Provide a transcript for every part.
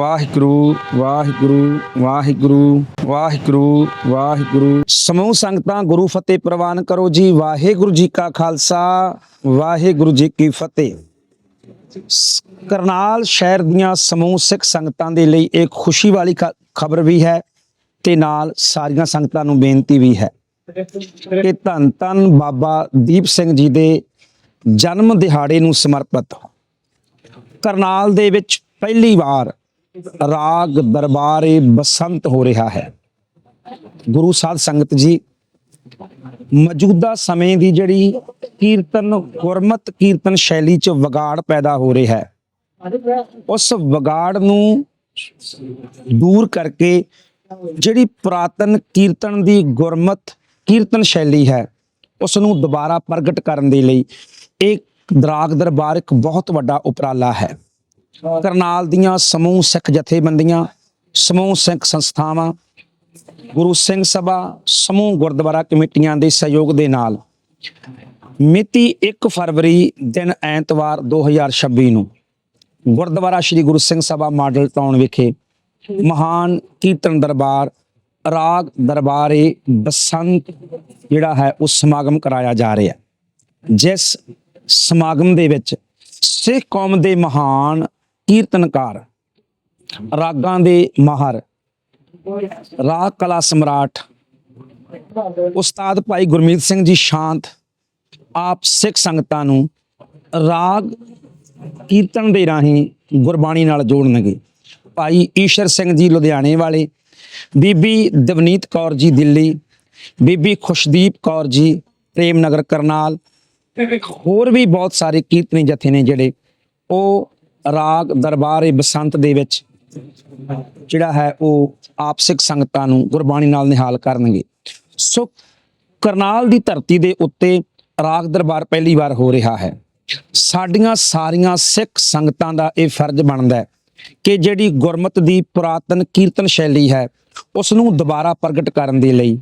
ਵਾਹਿਗੁਰੂ ਵਾਹਿਗੁਰੂ ਵਾਹਿਗੁਰੂ ਵਾਹਿਗੁਰੂ ਵਾਹਿਗੁਰੂ। ਸਮੂਹ ਸੰਗਤਾਂ ਗੁਰੂ ਫਤਿਹ ਪ੍ਰਵਾਨ ਕਰੋ ਜੀ। ਵਾਹਿਗੁਰੂ ਜੀ ਕਾ ਖਾਲਸਾ, ਵਾਹਿਗੁਰੂ ਜੀ ਕੀ ਫਤਿਹ। ਕਰਨਾਲ ਸ਼ਹਿਰ ਦੀਆਂ ਸਮੂਹ ਸਿੱਖ ਸੰਗਤਾਂ ਦੇ ਲਈ ਇੱਕ ਖੁਸ਼ੀ ਵਾਲੀ ਖਬਰ ਵੀ ਹੈ ਤੇ ਨਾਲ ਸਾਰੀਆਂ ਸੰਗਤਾਂ ਨੂੰ ਬੇਨਤੀ ਵੀ ਹੈ ਕਿ ਧੰਨ ਧੰਨ ਬਾਬਾ ਦੀਪ ਸਿੰਘ ਜੀ ਦੇ ਜਨਮ ਦਿਹਾੜੇ ਨੂੰ ਸਮਰਪਿਤ ਕਰਨਾਲ ਦੇ ਵਿੱਚ ਪਹਿਲੀ ਵਾਰ ਰਾਗ ਦਰਬਾਰੇ ਬਸੰਤ ਹੋ ਰਿਹਾ ਹੈ। ਗੁਰੂ ਸਾਧ ਸੰਗਤ ਜੀ, ਮੌਜੂਦਾ ਸਮੇਂ ਦੀ ਜਿਹੜੀ ਕੀਰਤਨ, ਗੁਰਮਤ ਕੀਰਤਨ ਸ਼ੈਲੀ 'ਚ ਵਿਗਾੜ ਪੈਦਾ ਹੋ ਰਿਹਾ ਹੈ। ਉਸ ਵਿਗਾੜ ਨੂੰ ਦੂਰ ਕਰਕੇ ਜਿਹੜੀ ਪੁਰਾਤਨ ਕੀਰਤਨ ਦੀ ਗੁਰਮਤ ਕੀਰਤਨ ਸ਼ੈਲੀ ਹੈ, ਉਸ ਨੂੰ ਦੁਬਾਰਾ ਪ੍ਰਗਟ ਕਰਨ ਦੇ ਲਈ ਇੱਕ ਦਰਾਗ ਦਰਬਾਰ ਇੱਕ ਬਹੁਤ ਵੱਡਾ ਉਪਰਾਲਾ ਹੈ। ਕਰਨਾਲ ਦੀਆਂ ਸਮੂਹ ਸਿੱਖ ਜਥੇਬੰਦੀਆਂ, ਸਮੂਹ ਸਿੱਖ ਸੰਸਥਾਵਾਂ, ਗੁਰੂ ਸਿੰਘ ਸਭਾ, ਸਮੂਹ ਗੁਰਦੁਆਰਾ ਕਮੇਟੀਆਂ ਦੇ ਸਹਿਯੋਗ ਦੇ ਨਾਲ ਮਿਤੀ 1 ਫਰਵਰੀ ਦਿਨ ਐਤਵਾਰ 2026 ਨੂੰ ਗੁਰਦੁਆਰਾ ਸ੍ਰੀ ਗੁਰੂ ਸਿੰਘ ਸਭਾ ਮਾਡਲ ਟਾਊਨ ਵਿਖੇ ਮਹਾਨ ਕੀਰਤਨ ਦਰਬਾਰ, ਰਾਗ ਦਰਬਾਰੇ ਬਸੰਤ ਜਿਹੜਾ ਹੈ ਉਹ ਸਮਾਗਮ ਕਰਾਇਆ ਜਾ ਰਿਹਾ ਜਿਸ ਸਮਾਗਮ ਦੇ ਵਿੱਚ ਸਿੱਖ ਕੌਮ ਦੇ ਮਹਾਨ ਕੀਰਤਨਕਾਰ, ਰਾਗਾਂ ਦੇ ਮਾਹਰ, ਰਾਗ ਕਲਾ ਸਮਰਾਟ, ਉਸਤਾਦ ਭਾਈ ਗੁਰਮੀਤ ਸਿੰਘ ਜੀ ਸ਼ਾਂਤ, ਆਪ ਸਿੱਖ ਸੰਗਤਾਂ ਨੂੰ ਰਾਗ ਕੀਰਤਨ ਦੇ ਰਾਹੀਂ ਗੁਰਬਾਣੀ ਨਾਲ ਜੋੜਨਗੇ। ਭਾਈ ਈਸ਼ਰ ਸਿੰਘ ਜੀ ਲੁਧਿਆਣੇ ਵਾਲੇ, ਬੀਬੀ ਦਵਨੀਤ ਕੌਰ ਜੀ ਦਿੱਲੀ, ਬੀਬੀ ਖੁਸ਼ਦੀਪ ਕੌਰ ਜੀ ਪ੍ਰੇਮ ਨਗਰ ਕਰਨਾਲ, ਹੋਰ ਵੀ ਬਹੁਤ ਸਾਰੇ ਕੀਰਤਨੀ ਜਥੇ ਨੇ ਜਿਹੜੇ, ਉਹ ਰਾਗ ਦਰਬਾਰੇ ਬਸੰਤ ਦੇ ਵਿੱਚ ਜਿਹੜਾ ਹੈ ਉਹ ਆਪ ਸਿੱਖ ਸੰਗਤਾਂ ਨੂੰ ਗੁਰਬਾਣੀ ਨਾਲ ਨਿਹਾਲ ਕਰਨਗੇ। ਸੋ ਕਰਨਾਲ ਦੀ ਧਰਤੀ ਦੇ ਉੱਤੇ ਰਾਗ ਦਰਬਾਰ ਪਹਿਲੀ ਵਾਰ ਹੋ ਰਿਹਾ ਹੈ। ਸਾਡੀਆਂ ਸਾਰੀਆਂ ਸਿੱਖ ਸੰਗਤਾਂ ਦਾ ਇਹ ਫਰਜ਼ ਬਣਦਾ ਹੈ ਕਿ ਜਿਹੜੀ ਗੁਰਮਤ ਦੀ ਪੁਰਾਤਨ ਕੀਰਤਨ ਸ਼ੈਲੀ ਹੈ ਉਸ ਨੂੰ ਦੁਬਾਰਾ ਪ੍ਰਗਟ ਕਰਨ ਦੇ ਲਈ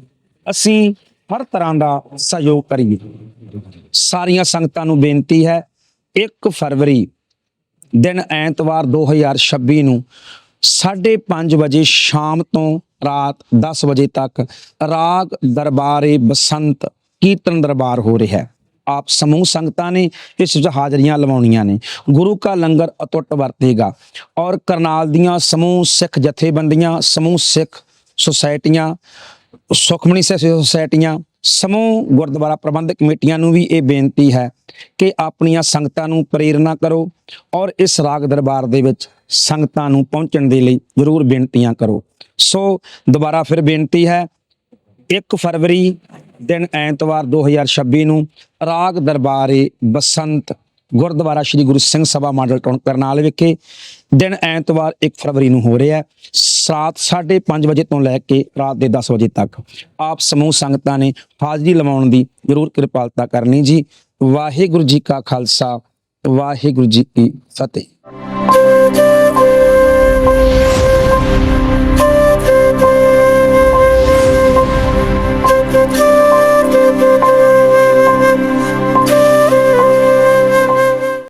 ਅਸੀਂ ਹਰ ਤਰ੍ਹਾਂ ਦਾ ਸਹਿਯੋਗ ਕਰੀਏ। ਸਾਰੀਆਂ ਸੰਗਤਾਂ ਨੂੰ ਬੇਨਤੀ ਹੈ 1 ਫਰਵਰੀ ਦਿਨ ਐਤਵਾਰ 2026 ਨੂੰ 5:30 ਵਜੇ ਸ਼ਾਮ ਤੋਂ ਰਾਤ 10 ਵਜੇ ਤੱਕ ਰਾਗ ਦਰਬਾਰੇ ਬਸੰਤ ਕੀਰਤਨ ਦਰਬਾਰ ਹੋ ਰਿਹਾ ਹੈ। ਆਪ ਸਮੂਹ ਸੰਗਤਾਂ ਨੇ ਇਸ ਵਿੱਚ ਹਾਜ਼ਰੀਆਂ ਲਵਾਉਣੀਆਂ ਨੇ। ਗੁਰੂ ਕਾ ਲੰਗਰ ਅਟੁੱਟ ਵਰਤੇਗਾ ਔਰ ਕਰਨਾਲ ਦੀਆਂ ਸਮੂਹ ਸਿੱਖ ਜਥੇਬੰਦੀਆਂ, ਸਮੂਹ ਸਿੱਖ ਸੁਸਾਇਟੀਆਂ ਸੁਖਮਣੀ ਸਿੱਖ ਸੁਸਾਇਟੀਆਂ ਸਮੂਹ ਗੁਰਦੁਆਰਾ ਪ੍ਰਬੰਧਕ ਕਮੇਟੀਆਂ ਨੂੰ ਵੀ ਇਹ ਬੇਨਤੀ ਹੈ ਕਿ ਆਪਣੀਆਂ ਸੰਗਤਾਂ ਨੂੰ ਪ੍ਰੇਰਣਾ ਕਰੋ ਔਰ ਇਸ ਰਾਗ ਦਰਬਾਰ ਦੇ ਵਿੱਚ ਸੰਗਤਾਂ ਨੂੰ ਪਹੁੰਚਣ ਦੇ ਲਈ ਜ਼ਰੂਰ ਬੇਨਤੀਆਂ ਕਰੋ। ਸੋ ਦੁਬਾਰਾ ਫਿਰ ਬੇਨਤੀ ਹੈ 1 ਫਰਵਰੀ ਦਿਨ ਐਤਵਾਰ 2026 ਨੂੰ ਰਾਗ ਦਰਬਾਰੇ ਬਸੰਤ ਗੁਰਦੁਆਰਾ ਸ੍ਰੀ ਗੁਰੂ ਸਿੰਘ ਸਭਾ ਮਾਡਲ ਟਾਊਨ ਕਰਨਾਲ ਵਿਖੇ ਦਿਨ ਐਤਵਾਰ 1 ਫਰਵਰੀ ਨੂੰ ਹੋ ਰਿਹਾ ਹੈ। ਰਾਤ 5:30 ਵਜੇ ਤੋਂ ਲੈ ਕੇ ਰਾਤ ਦੇ 10 ਵਜੇ ਤੱਕ ਆਪ ਸਮੂਹ ਸੰਗਤਾਂ ਨੇ ਹਾਜ਼ਰੀ ਲਵਾਉਣ ਦੀ ਜ਼ਰੂਰ ਕਿਰਪਾਲਤਾ ਕਰਨੀ ਜੀ। ਵਾਹਿਗੁਰੂ ਜੀ ਕਾ ਖਾਲਸਾ, ਵਾਹਿਗੁਰੂ ਜੀ ਕੀ ਫਤਿਹ।